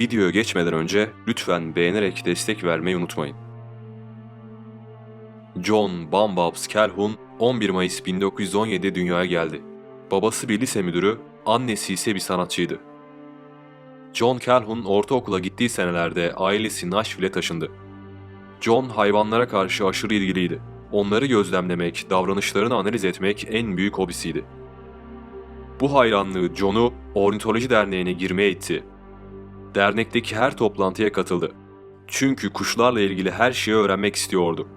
Videoya geçmeden önce lütfen beğenerek destek vermeyi unutmayın. John Bambabs Calhoun 11 Mayıs 1917 dünyaya geldi. Babası bir lise müdürü, annesi ise bir sanatçıydı. John Calhoun ortaokula gittiği senelerde ailesi Nashville'e taşındı. John hayvanlara karşı aşırı ilgiliydi. Onları gözlemlemek, davranışlarını analiz etmek en büyük hobisiydi. Bu hayranlığı John'u Ornitoloji Derneği'ne girmeye itti. Dernekteki her toplantıya katıldı. Çünkü kuşlarla ilgili her şeyi öğrenmek istiyordu.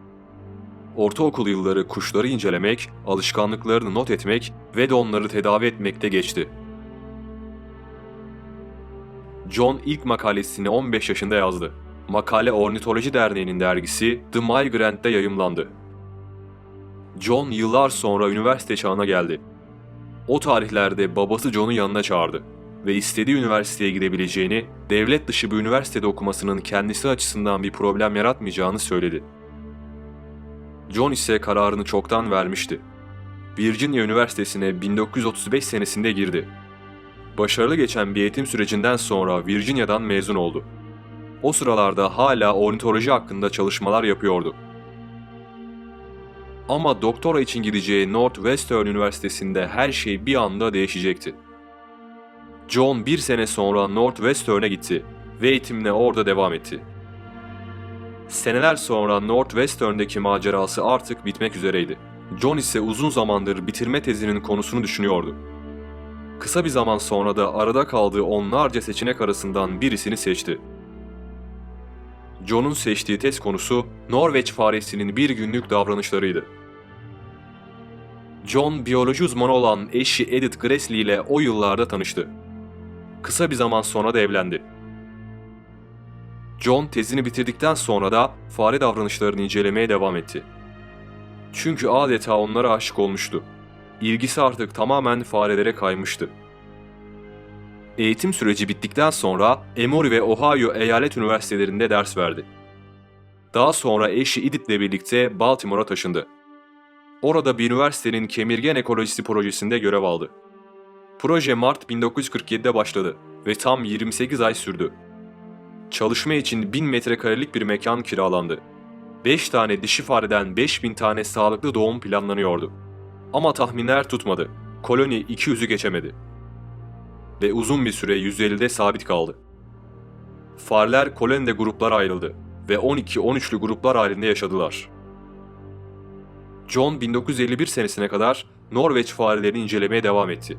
Ortaokul yılları kuşları incelemek, alışkanlıklarını not etmek ve de onları tedavi etmekte geçti. John ilk makalesini 15 yaşında yazdı. Makale Ornitoloji Derneği'nin dergisi The Migrant'te yayımlandı. John yıllar sonra üniversite çağına geldi. O tarihlerde babası John'u yanına çağırdı ve istediği üniversiteye gidebileceğini, devlet dışı bir üniversitede okumasının kendisi açısından bir problem yaratmayacağını söyledi. John ise kararını çoktan vermişti. Virginia Üniversitesi'ne 1935 senesinde girdi. Başarılı geçen bir eğitim sürecinden sonra Virginia'dan mezun oldu. O sıralarda hala ornitoloji hakkında çalışmalar yapıyordu. Ama doktora için gideceği Northwestern Üniversitesi'nde her şey bir anda değişecekti. John bir sene sonra Northwestern'e gitti ve eğitimine orada devam etti. Seneler sonra Northwestern'deki macerası artık bitmek üzereydi. John ise uzun zamandır bitirme tezinin konusunu düşünüyordu. Kısa bir zaman sonra da arada kaldığı onlarca seçenek arasından birisini seçti. John'un seçtiği tez konusu Norveç faresinin bir günlük davranışlarıydı. John biyoloji uzmanı olan eşi Edith Grassley ile o yıllarda tanıştı. Kısa bir zaman sonra da evlendi. John tezini bitirdikten sonra da fare davranışlarını incelemeye devam etti. Çünkü adeta onlara aşık olmuştu. İlgisi artık tamamen farelere kaymıştı. Eğitim süreci bittikten sonra Emory ve Ohio eyalet üniversitelerinde ders verdi. Daha sonra eşi Edith'le birlikte Baltimore'a taşındı. Orada bir üniversitenin kemirgen ekolojisi projesinde görev aldı. Proje Mart 1947'de başladı ve tam 28 ay sürdü. Çalışma için 1000 metrekarelik bir mekan kiralandı. 5 tane dişi fareden 5000 tane sağlıklı doğum planlanıyordu. Ama tahminler tutmadı. Koloni 200'ü geçemedi. Ve uzun bir süre 150'de sabit kaldı. Fareler kolonide gruplara ayrıldı ve 12-13'lü gruplar halinde yaşadılar. John 1951 senesine kadar Norveç farelerini incelemeye devam etti.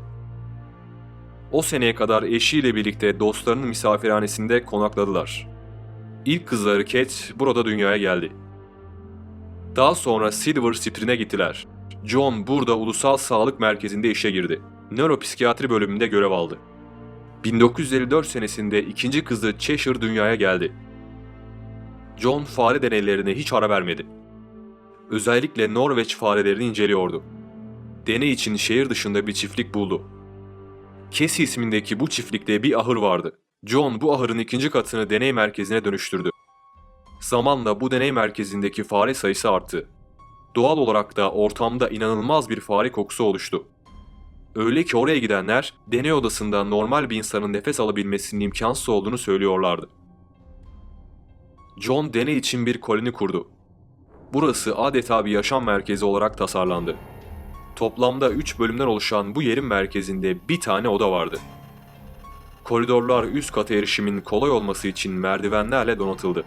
O seneye kadar eşiyle birlikte dostlarının misafirhanesinde konakladılar. İlk kızları Kate burada dünyaya geldi. Daha sonra Silver Spring'e gittiler. John burada Ulusal Sağlık Merkezi'nde işe girdi. Nöropsikiyatri bölümünde görev aldı. 1954 senesinde ikinci kızı Cheshire dünyaya geldi. John fare deneylerine hiç ara vermedi. Özellikle Norveç farelerini inceliyordu. Deney için şehir dışında bir çiftlik buldu. Casey ismindeki bu çiftlikte bir ahır vardı. John bu ahırın ikinci katını deney merkezine dönüştürdü. Zamanla bu deney merkezindeki fare sayısı arttı. Doğal olarak da ortamda inanılmaz bir fare kokusu oluştu. Öyle ki oraya gidenler deney odasında normal bir insanın nefes alabilmesinin imkansız olduğunu söylüyorlardı. John deney için bir koloni kurdu. Burası adeta bir yaşam merkezi olarak tasarlandı. Toplamda 3 bölümden oluşan bu yerin merkezinde bir tane oda vardı. Koridorlar üst kata erişimin kolay olması için merdivenlerle donatıldı.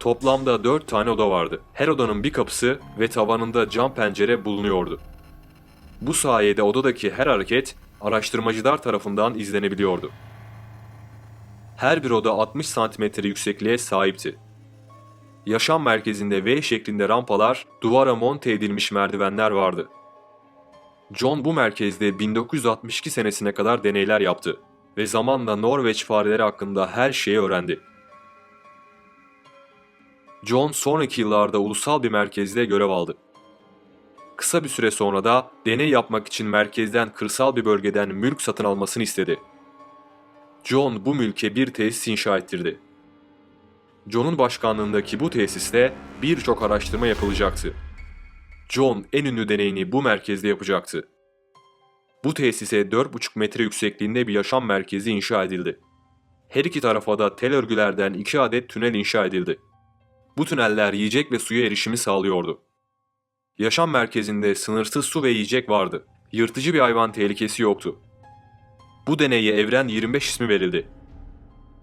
Toplamda 4 tane oda vardı. Her odanın bir kapısı ve tavanında cam pencere bulunuyordu. Bu sayede odadaki her hareket araştırmacılar tarafından izlenebiliyordu. Her bir oda 60 santimetre yüksekliğe sahipti. Yaşam merkezinde V şeklinde rampalar, duvara monte edilmiş merdivenler vardı. John bu merkezde 1962 senesine kadar deneyler yaptı ve zamanla Norveç fareleri hakkında her şeyi öğrendi. John sonraki yıllarda ulusal bir merkezde görev aldı. Kısa bir süre sonra da deney yapmak için merkezden kırsal bir bölgeden mülk satın almasını istedi. John bu mülke bir tesis inşa ettirdi. John'un başkanlığındaki bu tesiste birçok araştırma yapılacaktı. John en ünlü deneyini bu merkezde yapacaktı. Bu tesise 4,5 metre yüksekliğinde bir yaşam merkezi inşa edildi. Her iki tarafa da tel örgülerden iki adet tünel inşa edildi. Bu tüneller yiyecek ve suya erişimi sağlıyordu. Yaşam merkezinde sınırsız su ve yiyecek vardı. Yırtıcı bir hayvan tehlikesi yoktu. Bu deneye Evren 25 ismi verildi.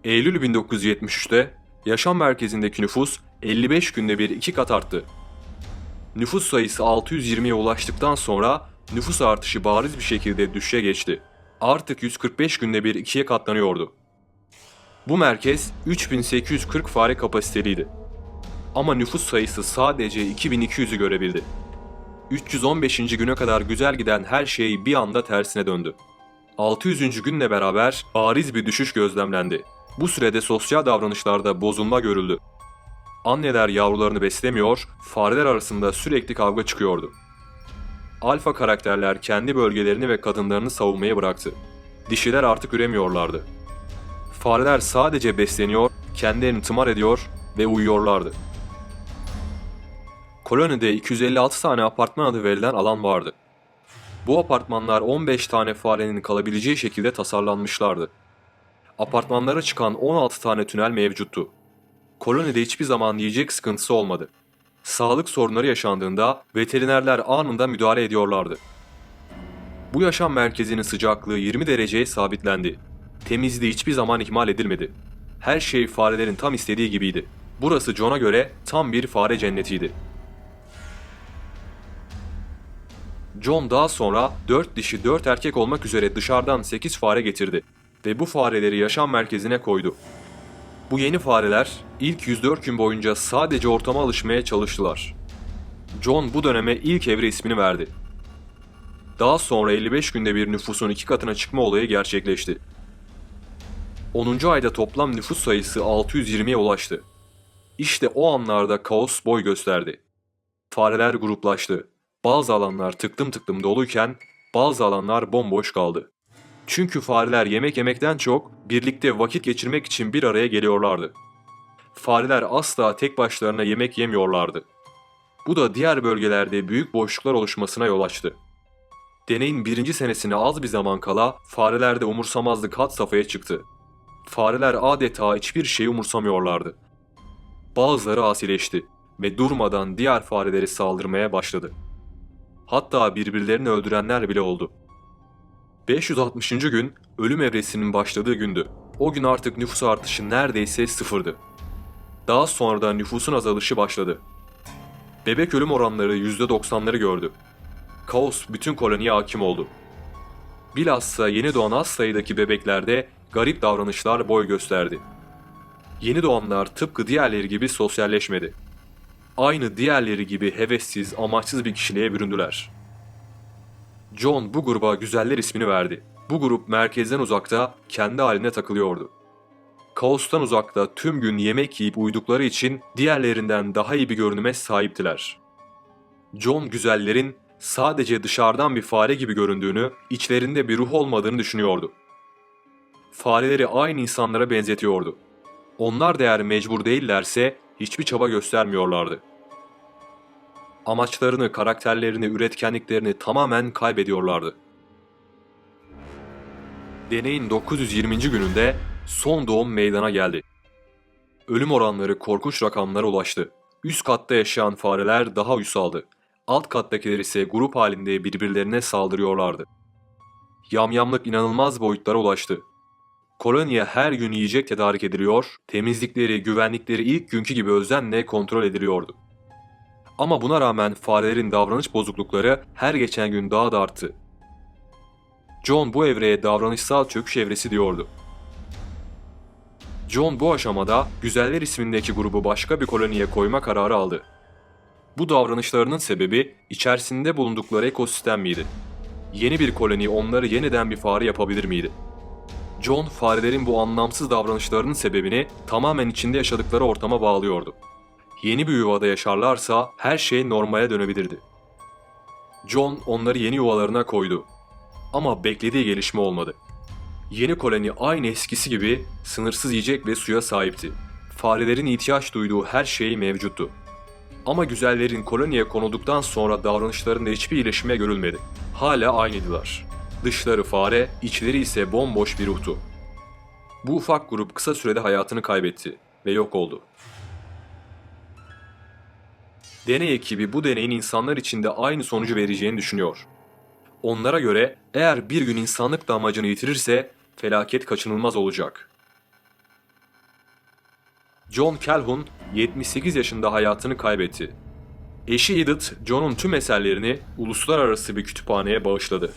Eylül 1973'te yaşam merkezindeki nüfus 55 günde bir iki kat arttı. Nüfus sayısı 620'ye ulaştıktan sonra nüfus artışı bariz bir şekilde düşüşe geçti. Artık 145 günde bir ikiye katlanıyordu. Bu merkez 3840 fare kapasiteliydi. Ama nüfus sayısı sadece 2200'ü görebildi. 315. güne kadar güzel giden her şey bir anda tersine döndü. 600. günle beraber bariz bir düşüş gözlemlendi. Bu sürede sosyal davranışlarda bozulma görüldü. Anneler yavrularını beslemiyor, fareler arasında sürekli kavga çıkıyordu. Alfa karakterler kendi bölgelerini ve kadınlarını savunmayı bıraktı. Dişiler artık üremiyorlardı. Fareler sadece besleniyor, kendilerini tımar ediyor ve uyuyorlardı. Kolonide 256 tane apartman adı verilen alan vardı. Bu apartmanlar 15 tane farenin kalabileceği şekilde tasarlanmışlardı. Apartmanlara çıkan 16 tane tünel mevcuttu. Kolonide hiçbir zaman yiyecek sıkıntısı olmadı. Sağlık sorunları yaşandığında veterinerler anında müdahale ediyorlardı. Bu yaşam merkezinin sıcaklığı 20 dereceye sabitlendi. Temizliği hiçbir zaman ihmal edilmedi. Her şey farelerin tam istediği gibiydi. Burası John'a göre tam bir fare cennetiydi. John daha sonra 4 dişi 4 erkek olmak üzere dışarıdan 8 fare getirdi ve bu fareleri yaşam merkezine koydu. Bu yeni fareler ilk 104 gün boyunca sadece ortama alışmaya çalıştılar. John bu döneme ilk evre ismini verdi. Daha sonra 55 günde bir nüfusun iki katına çıkma olayı gerçekleşti. 10. ayda toplam nüfus sayısı 620'ye ulaştı. İşte o anlarda kaos boy gösterdi. Fareler gruplaştı. Bazı alanlar tıklım tıklım doluyken bazı alanlar bomboş kaldı. Çünkü fareler yemek yemekten çok birlikte vakit geçirmek için bir araya geliyorlardı. Fareler asla tek başlarına yemek yemiyorlardı. Bu da diğer bölgelerde büyük boşluklar oluşmasına yol açtı. Deneyin birinci senesine az bir zaman kala farelerde umursamazlık had safhaya çıktı. Fareler adeta hiçbir şeyi umursamıyorlardı. Bazıları asileşti ve durmadan diğer fareleri saldırmaya başladı. Hatta birbirlerini öldürenler bile oldu. 560. gün ölüm evresinin başladığı gündü. O gün artık nüfus artışı neredeyse sıfırdı. Daha sonra da nüfusun azalışı başladı. Bebek ölüm oranları %90'ları gördü. Kaos bütün koloniye hakim oldu. Bilhassa yeni doğan az sayıdaki bebeklerde garip davranışlar boy gösterdi. Yeni doğanlar tıpkı diğerleri gibi sosyalleşmedi. Aynı diğerleri gibi hevessiz, amaçsız bir kişiliğe büründüler. John bu gruba güzeller ismini verdi. Bu grup merkezden uzakta kendi haline takılıyordu. Kaostan uzakta tüm gün yemek yiyip uydukları için diğerlerinden daha iyi bir görünüme sahiptiler. John güzellerin sadece dışarıdan bir fare gibi göründüğünü, içlerinde bir ruh olmadığını düşünüyordu. Fareleri aynı insanlara benzetiyordu. Onlar da eğer mecbur değillerse hiçbir çaba göstermiyorlardı. Amaçlarını, karakterlerini, üretkenliklerini tamamen kaybediyorlardı. Deneyin 920. gününde son doğum meydana geldi. Ölüm oranları korkunç rakamlara ulaştı. Üst katta yaşayan fareler daha uysaldı. Alt kattakiler ise grup halinde birbirlerine saldırıyorlardı. Yamyamlık inanılmaz boyutlara ulaştı. Koloniye her gün yiyecek tedarik ediliyor, temizlikleri, güvenlikleri ilk günkü gibi özenle kontrol ediliyordu. Ama buna rağmen farelerin davranış bozuklukları her geçen gün daha da arttı. John bu evreye davranışsal çöküş evresi diyordu. John bu aşamada Güzeller ismindeki grubu başka bir koloniye koyma kararı aldı. Bu davranışlarının sebebi içerisinde bulundukları ekosistem miydi? Yeni bir koloni onları yeniden bir fare yapabilir miydi? John farelerin bu anlamsız davranışlarının sebebini tamamen içinde yaşadıkları ortama bağlıyordu. Yeni bir yuvada yaşarlarsa her şey normale dönebilirdi. John onları yeni yuvalarına koydu. Ama beklediği gelişme olmadı. Yeni koloni aynı eskisi gibi sınırsız yiyecek ve suya sahipti. Farelerin ihtiyaç duyduğu her şey mevcuttu. Ama güzellerin koloniye konulduktan sonra davranışlarında hiçbir iyileşme görülmedi. Hala aynıydılar. Dışları fare, içleri ise bomboş bir ruhtu. Bu ufak grup kısa sürede hayatını kaybetti ve yok oldu. Deney ekibi bu deneyin insanlar için de aynı sonucu vereceğini düşünüyor. Onlara göre eğer bir gün insanlık da amacını yitirirse felaket kaçınılmaz olacak. John Calhoun 78 yaşında hayatını kaybetti. Eşi Edith, John'un tüm eserlerini uluslararası bir kütüphaneye bağışladı.